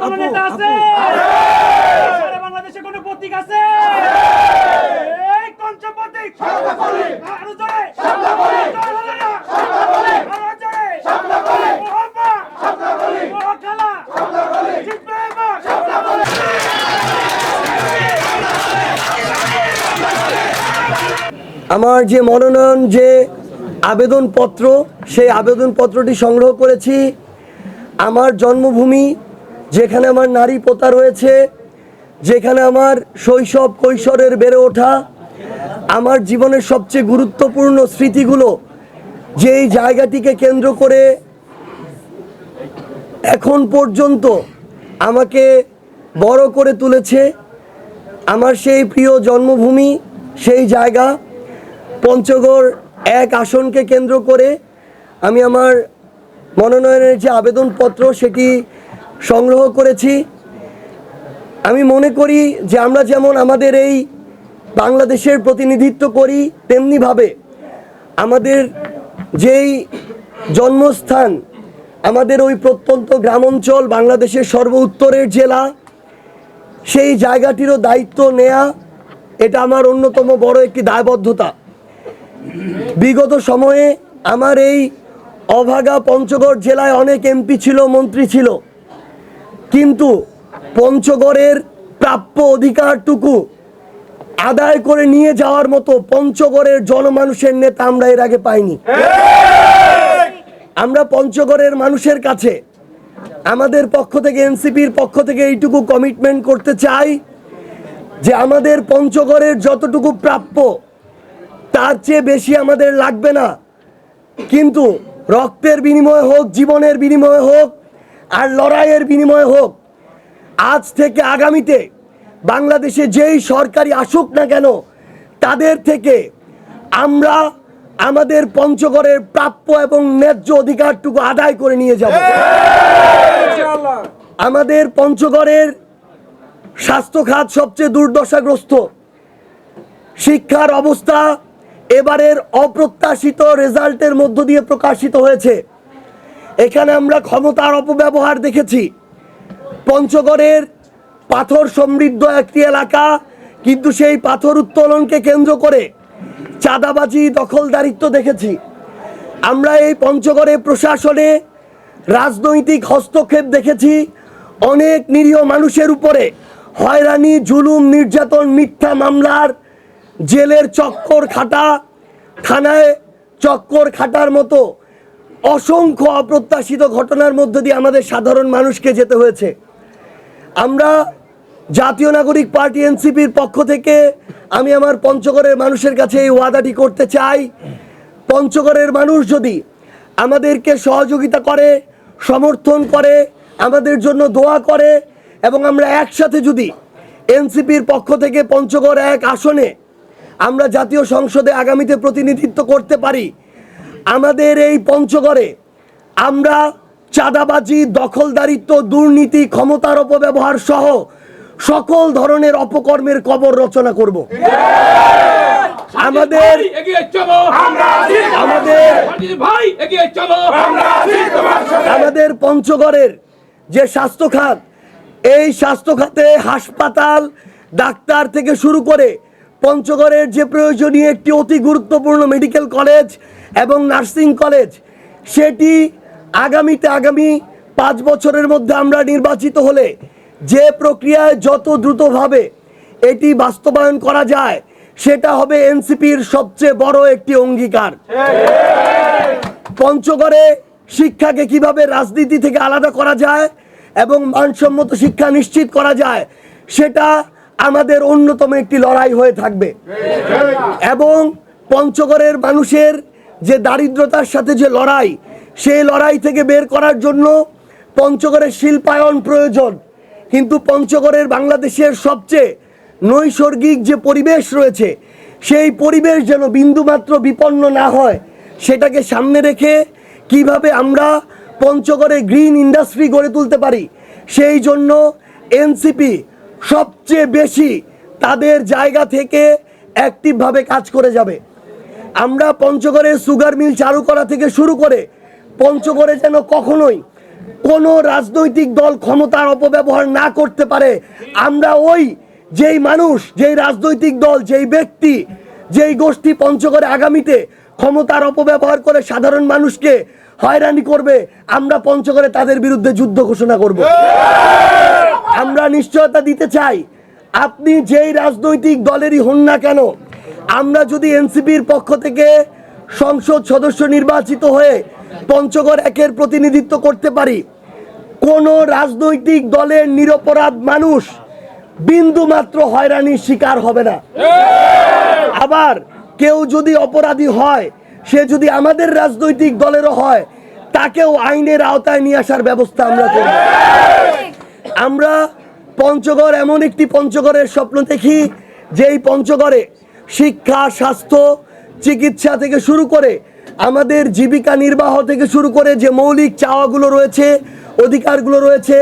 বাংলাদেশে কোনো নেতা আছে? সারা বাংলাদেশে কোনো প্রতীক আছে? এই কঞ্চ প্রতীক আরও জোরে। জোরে হলো না? আরও জোরে। মোহাম্মদ মহাখালা। জিতবে এবার। আমার যে মনোনয়ন যে আবেদনপত্র সেই আবেদনপত্রটি সংগ্রহ করেছি। আমার জন্মভূমি যেখানে আমার নারী পোতা রয়েছে, যেখানে আমার শৈশব কৈশোরের বেড়ে ওঠা, আমার জীবনের সবচেয়ে গুরুত্বপূর্ণ স্মৃতিগুলো যেই জায়গাটিকে কেন্দ্র করে এখন পর্যন্ত আমাকে বড় করে তুলেছে, আমার সেই প্রিয় জন্মভূমি, সেই জায়গা, পঞ্চগড় এক আসনকে কেন্দ্র করে আমি আমার মনোনয়নের যে আবেদনপত্র সেটি সংগ্রহ করেছি। আমি মনে করি যে আমরা যেমন আমাদের এই বাংলাদেশের প্রতিনিধিত্ব করি, তেমনিভাবে আমাদের যেই জন্মস্থান, আমাদের ওই প্রত্যন্ত গ্রামাঞ্চল, বাংলাদেশের সর্ব উত্তরের জেলা, সেই জায়গাটিরও দায়িত্ব নেয়া, এটা আমার অন্যতম বড় একটি দায়বদ্ধতা। বিগত সময়ে আমার এই অভাগা পঞ্চগড় জেলায় অনেক এমপি ছিল, মন্ত্রী ছিল। কিন্তু পঞ্চগড়ের প্রাপ্য অধিকারটুকু আদায় করে নিয়ে যাওয়ার মতো পঞ্চগড়ের জনমানুষের নেতা আমরা এর আগে পাইনি। আমরা পঞ্চগড়ের মানুষের কাছে আমাদের পক্ষ থেকে, এনসিপির পক্ষ থেকে এইটুকু কমিটমেন্ট করতে চাই যে আমাদের পঞ্চগড়ের যতটুকু প্রাপ্য তার চেয়ে বেশি আমাদের লাগবে না। কিন্তু রক্তের বিনিময় হোক, জীবনের বিনিময় হোক আর লড়াইয়ের বিনিময় হোক। আজ থেকে আগামীতে বাংলাদেশে যেই সরকারি আসুক না কেন, তাদের থেকে আমরা আমাদের পঞ্চগড়ের প্রাপ্য এবং ন্যায্য অধিকারটুকু আদায় করে নিয়ে যাব। আমাদের পঞ্চগড়ের স্বাস্থ্য খাত সবচেয়ে দুর্দশাগ্রস্ত। শিক্ষার অবস্থা এবারের অপ্রত্যাশিত রেজাল্টের মধ্য দিয়ে প্রকাশিত হয়েছে। এখানে আমরা ক্ষমতার অপব্যবহার দেখেছি। পঞ্চগড়ের পাথর সমৃদ্ধ একটি এলাকা, কিন্তু সেই পাথর উত্তোলনকে কেন্দ্র করে চাঁদাবাজি, দখলদারিত্ব দেখেছি। আমরা এই পঞ্চগড়ে প্রশাসনে রাজনৈতিক হস্তক্ষেপ দেখেছি। অনেক নিরীহ মানুষের উপরে হয়রানি, জুলুম, নির্যাতন, মিথ্যা মামলার জেলের চক্কর খাটা, থানায় চক্কর খাটার মতো অসংখ্য অপ্রত্যাশিত ঘটনার মধ্য দিয়ে আমাদের সাধারণ মানুষকে যেতে হয়েছে। আমরা জাতীয় নাগরিক পার্টি এনসিপির পক্ষ থেকে আমি আমার পঞ্চগড়ের মানুষের কাছে এই ওয়াদাটি করতে চাই। পঞ্চগড়ের মানুষ যদি আমাদেরকে সহযোগিতা করে, সমর্থন করে, আমাদের জন্য দোয়া করে এবং আমরা একসাথে যদি এনসিপির পক্ষ থেকে পঞ্চগড় এক আসনে আমরা জাতীয় সংসদে আগামীতে প্রতিনিধিত্ব করতে পারি আমাদের এই পঞ্চগড়ে আমরা চাঁদাবাজি দখলদারিত্ব দুর্নীতি ক্ষমতার অপব্যবহার সহ সকল ধরনের অপকর্মের কবর রচনা করব। আমাদের ভাই, এগিয়ে চলো। আমাদের সাজিদ ভাই এগিয়ে চলো। আমাদের পঞ্চগড়ের যে স্বাস্থ্য খাত এই স্বাস্থ্য খাতে হাসপাতাল ডাক্তার থেকে শুরু করে পঞ্চগড়ের যে প্রয়োজনীয় একটি অতি গুরুত্বপূর্ণ মেডিকেল কলেজ এবং নার্সিং কলেজ, সেটি আগামীতে আগামী পাঁচ বছরের মধ্যে আমরা নির্বাচিত হলে যে প্রক্রিয়ায় যত দ্রুতভাবে এটি বাস্তবায়ন করা যায়, সেটা হবে এনসিপির সবচেয়ে বড় একটি অঙ্গীকার। পঞ্চগড়ে শিক্ষাকে কীভাবে রাজনীতি থেকে আলাদা করা যায় এবং মানসম্মত শিক্ষা নিশ্চিত করা যায়, সেটা আমাদের অন্যতম একটি লড়াই হয়ে থাকবে। এবং পঞ্চগড়ের মানুষের যে দারিদ্রতার সাথে যে লড়াই, সেই লড়াই থেকে বের করার জন্য পঞ্চগড়ের শিল্পায়ন প্রয়োজন। কিন্তু পঞ্চগড়ের বাংলাদেশের সবচেয়ে নৈসর্গিক যে পরিবেশ রয়েছে, সেই পরিবেশ যেন বিন্দুমাত্র বিপন্ন না হয়, সেটাকে সামনে রেখে কীভাবে আমরা পঞ্চগড়ে গ্রিন ইন্ডাস্ট্রি গড়ে তুলতে পারি, সেই জন্য এনসিপি সবচেয়ে বেশি তাদের জায়গা থেকে অ্যাক্টিভভাবে কাজ করে যাবে। আমরা পঞ্চগড়ের সুগার মিল চালু করা থেকে শুরু করে পঞ্চগড়ে যেন কখনোই কোনো রাজনৈতিক দল ক্ষমতার অপব্যবহার না করতে পারে, আমরা ওই যেই মানুষ, যেই রাজনৈতিক দল, যেই ব্যক্তি, যেই গোষ্ঠী পঞ্চগড়ে আগামীতে ক্ষমতার অপব্যবহার করে সাধারণ মানুষকে হয়রানি করবে, আমরা পঞ্চগড়ে তাদের বিরুদ্ধে যুদ্ধ ঘোষণা করব। আমরা নিশ্চয়তা দিতে চাই, আপনি যেই রাজনৈতিক দলেরই হন না কেন আমরা যদি এনসিপির পক্ষ থেকে সংসদ সদস্য নির্বাচিত হয়ে পঞ্চগড় একের প্রতিনিধিত্ব করতে পারি, কোন রাজনৈতিক দলের নিরপরাধ মানুষ বিন্দু মাত্র হয়রানির শিকার হবে না। আবার কেউ যদি অপরাধী হয়, সে যদি আমাদের রাজনৈতিক দলেরও হয়, তাকেও আইনের আওতায় নিয়ে আসার ব্যবস্থা আমরা করব। আমরা পঞ্চগড় এমন একটি পঞ্চগড়ের স্বপ্ন দেখি, যেই পঞ্চগড়ে শিক্ষা, স্বাস্থ্য, চিকিৎসা থেকে শুরু করে আমাদের জীবিকা নির্বাহ থেকে শুরু করে যে মৌলিক চাওয়াগুলো রয়েছে, অধিকারগুলো রয়েছে,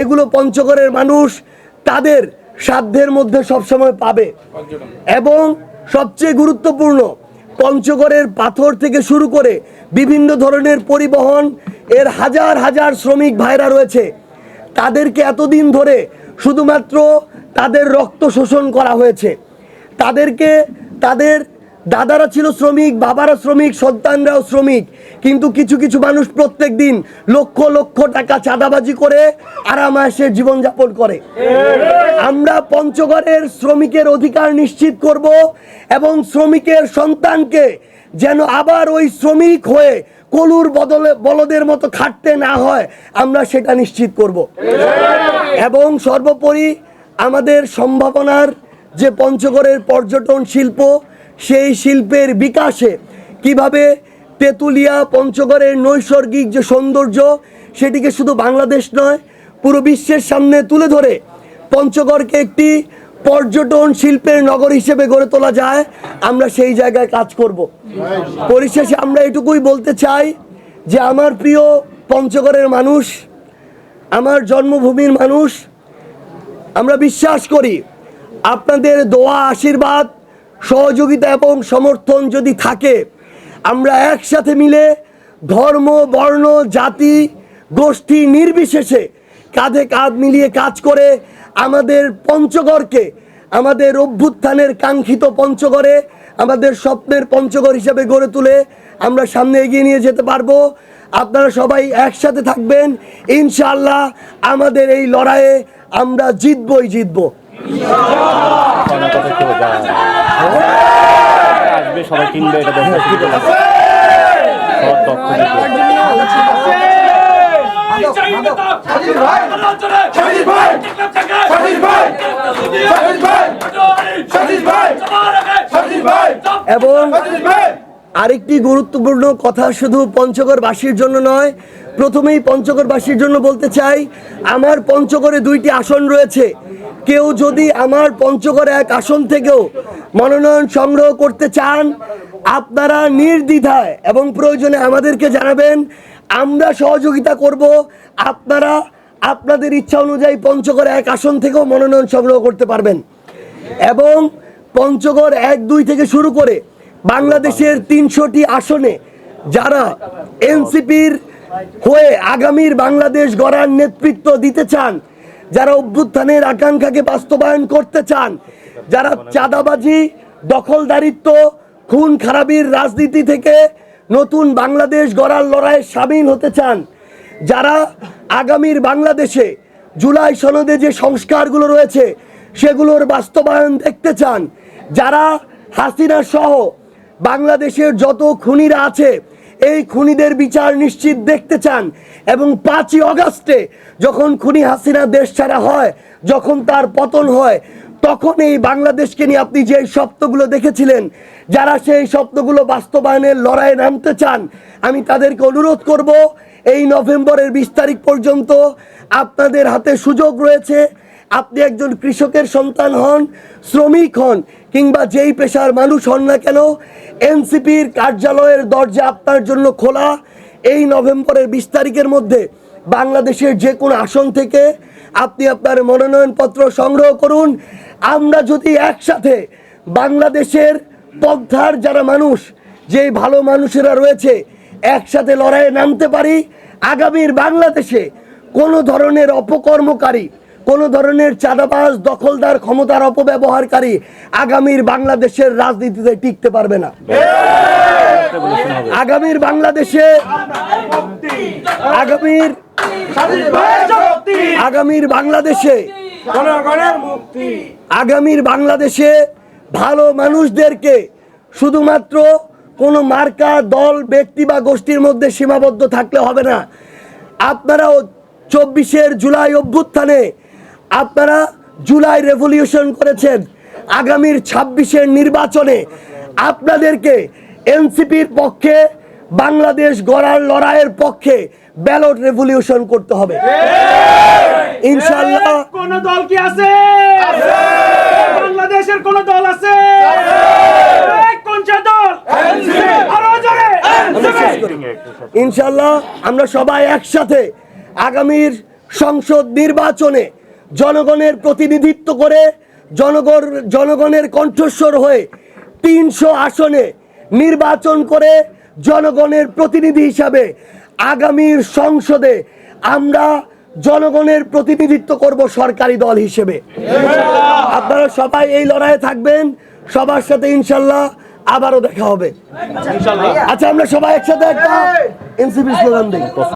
এগুলো পঞ্চগড়ের মানুষ তাদের সাধ্যের মধ্যে সবসময় পাবে। এবং সবচেয়ে গুরুত্বপূর্ণ, পঞ্চগড়ের পাথর থেকে শুরু করে বিভিন্ন ধরনের পরিবহন, এর হাজার হাজার শ্রমিক ভাইরা রয়েছে। তাদেরকে এতদিন ধরে শুধুমাত্র তাদের রক্ত শোষণ করা হয়েছে। তাদেরকে, তাদের দাদারা ছিল শ্রমিক, বাবারা শ্রমিক, সন্তানরাও শ্রমিক। কিন্তু কিছু কিছু মানুষ প্রত্যেক দিন লক্ষ লক্ষ টাকা চাঁদাবাজি করে আরামায়েশের জীবনযাপন করে। আমরা পঞ্চগড়ের শ্রমিকের অধিকার নিশ্চিত করব এবং শ্রমিকের সন্তানকে যেন আবার ওই শ্রমিক হয়ে কলুর বদলে, বলদের মতো খাটতে না হয়, আমরা সেটা নিশ্চিত করব। এবং সর্বোপরি আমাদের সম্ভাবনার যে পঞ্চগড়ের পর্যটন শিল্প, সেই শিল্পের বিকাশে কীভাবে তেঁতুলিয়া পঞ্চগড়ের নৈসর্গিক যে সৌন্দর্য, সেটিকে শুধু বাংলাদেশ নয়, পুরো বিশ্বের সামনে তুলে ধরে পঞ্চগড়কে একটি পর্যটন শিল্পের নগর হিসেবে গড়ে তোলা যায়, আমরা সেই জায়গায় কাজ করব। পরিশেষে আমরা এটুকুই বলতে চাই যে আমার প্রিয় পঞ্চগড়ের মানুষ, আমার জন্মভূমির মানুষ, আমরা বিশ্বাস করি আপনাদের দোয়া, আশীর্বাদ, সহযোগিতা এবং সমর্থন যদি থাকে, আমরা একসাথে মিলে ধর্ম, বর্ণ, জাতি, গোষ্ঠী নির্বিশেষে কাঁধে কাঁধ মিলিয়ে কাজ করে আমাদের পঞ্চগড়কে, আমাদের অভ্যুত্থানের কাঙ্ক্ষিত পঞ্চগড়ে, আমাদের স্বপ্নের পঞ্চগড় হিসেবে গড়ে তুলে আমরা সামনে এগিয়ে নিয়ে যেতে পারব। আপনারা সবাই একসাথে থাকবেন। ইনশাআল্লাহ আমাদের এই লড়াইয়ে আমরা জিতবই জিতবো। আসবে, সবাই কিনবে, এটা এবং আরেকটি গুরুত্বপূর্ণ কথা শুধু পঞ্চগড়বাসীর জন্য নয়, প্রথমেই পঞ্চগড়বাসীর জন্য বলতে চাই, আমার পঞ্চগড়ে দুইটি আসন রয়েছে। কেউ যদি আমার পঞ্চগড় এক আসন থেকেও মনোনয়ন সংগ্রহ করতে চান, আপনারা নির্দ্বিধায় এবং প্রয়োজনে আমাদেরকে জানাবেন। আমরা সহযোগিতা করব। আপনারা আপনাদের ইচ্ছা অনুযায়ী পঞ্চগড় এক আসন থেকেও মনোনয়ন সংগ্রহ করতে পারবেন। এবং পঞ্চগড় এক দুই থেকে শুরু করে বাংলাদেশের তিনশোটি আসনে যারা এনসিপির হয়ে আগামীর বাংলাদেশ গড়ার নেতৃত্ব দিতে চান যারা অভ্যুত্থানের আকাঙ্ক্ষাকে বাস্তবায়ন করতে চান, যারা চাঁদাবাজি, দখলদারিত্ব, খুন খারাপির রাজনীতি থেকে নতুন বাংলাদেশ গড়ার লড়াইয়ে সামিল হতে চান, যারা আগামীর বাংলাদেশে জুলাই সনদে যে সংস্কারগুলো রয়েছে, সেগুলোর বাস্তবায়ন দেখতে চান, যারা হাসিনা সহ বাংলাদেশের যত খুনিরা আছে এই খুনিদের বিচার নিশ্চিত দেখতে চান এবং পাঁচই অগাস্টে যখন খুনি হাসিনা দেশ ছাড়া হয়, যখন তার পতন হয়, তখন এই বাংলাদেশকে নিয়ে আপনি যে স্বপ্নগুলো দেখেছিলেন, যারা সেই স্বপ্নগুলো বাস্তবায়নের লড়াইয়ে নামতে চান, আমি তাদেরকে অনুরোধ করব, এই নভেম্বরের বিশ তারিখ পর্যন্ত আপনাদের হাতে সুযোগ রয়েছে। আপনি একজন কৃষকের সন্তান হন, শ্রমিক হন, কিংবা যেই পেশার মানুষ হন না কেন, এনসিপির কার্যালয়ের দরজা আপনার জন্য খোলা। এই নভেম্বরের বিশ তারিখের মধ্যে বাংলাদেশের যে কোনো আসন থেকে আপনি আপনার মনোনয়নপত্র সংগ্রহ করুন। আমরা যদি একসাথে বাংলাদেশের পন্থার যারা মানুষ, যেই ভালো মানুষেরা রয়েছে, একসাথে লড়াইয়ে নামতে পারি, আগামীর বাংলাদেশে কোনো ধরনের অপকর্মকারী কোনো ধরনের চাঁদাবাজ দখলদার ক্ষমতার অপব্যবহারকারী আগামীর বাংলাদেশের রাজনীতিতে টিকতে পারবে না। আগামীর বাংলাদেশে আগামীর আগামীর বাংলাদেশে আগামীর বাংলাদেশে ভালো মানুষদেরকে শুধুমাত্র কোনো মার্কা, দল, ব্যক্তি বা গোষ্ঠীর মধ্যে সীমাবদ্ধ থাকলে হবে না। আপনারাও চব্বিশের জুলাই অভ্যুত্থানে আপনারা জুলাই রেভলিউশন করেছেন আগামীর ছাব্বিশের নির্বাচনে আপনাদেরকে এনসিপির পক্ষে বাংলাদেশ গড়ার লড়াইয়ের পক্ষে ব্যালট রেভলিউশন করতে হবে। ইনশাল্লাহ কোন দল কি আছে? বাংলাদেশের কোন দল আছে? ইনশাল্লাহ আমরা সবাই একসাথে আগামীর সংসদ নির্বাচনে জনগণের প্রতিনিধিত্ব করে জনগণ জনগণের কণ্ঠস্বর হয়ে তিনশো আসনে নির্বাচন করে জনগণের প্রতিনিধি হিসাবে আগামীর সংসদে আমরা জনগণের প্রতিনিধিত্ব করব সরকারি দল হিসেবে। আপনারা সবাই এই লড়াইয়ে থাকবেন। সবার সাথে ইনশাল্লাহ আবারও দেখা হবে। আচ্ছা আমরা সবাই একসাথে একটা এনসিপি স্লোগান দিই।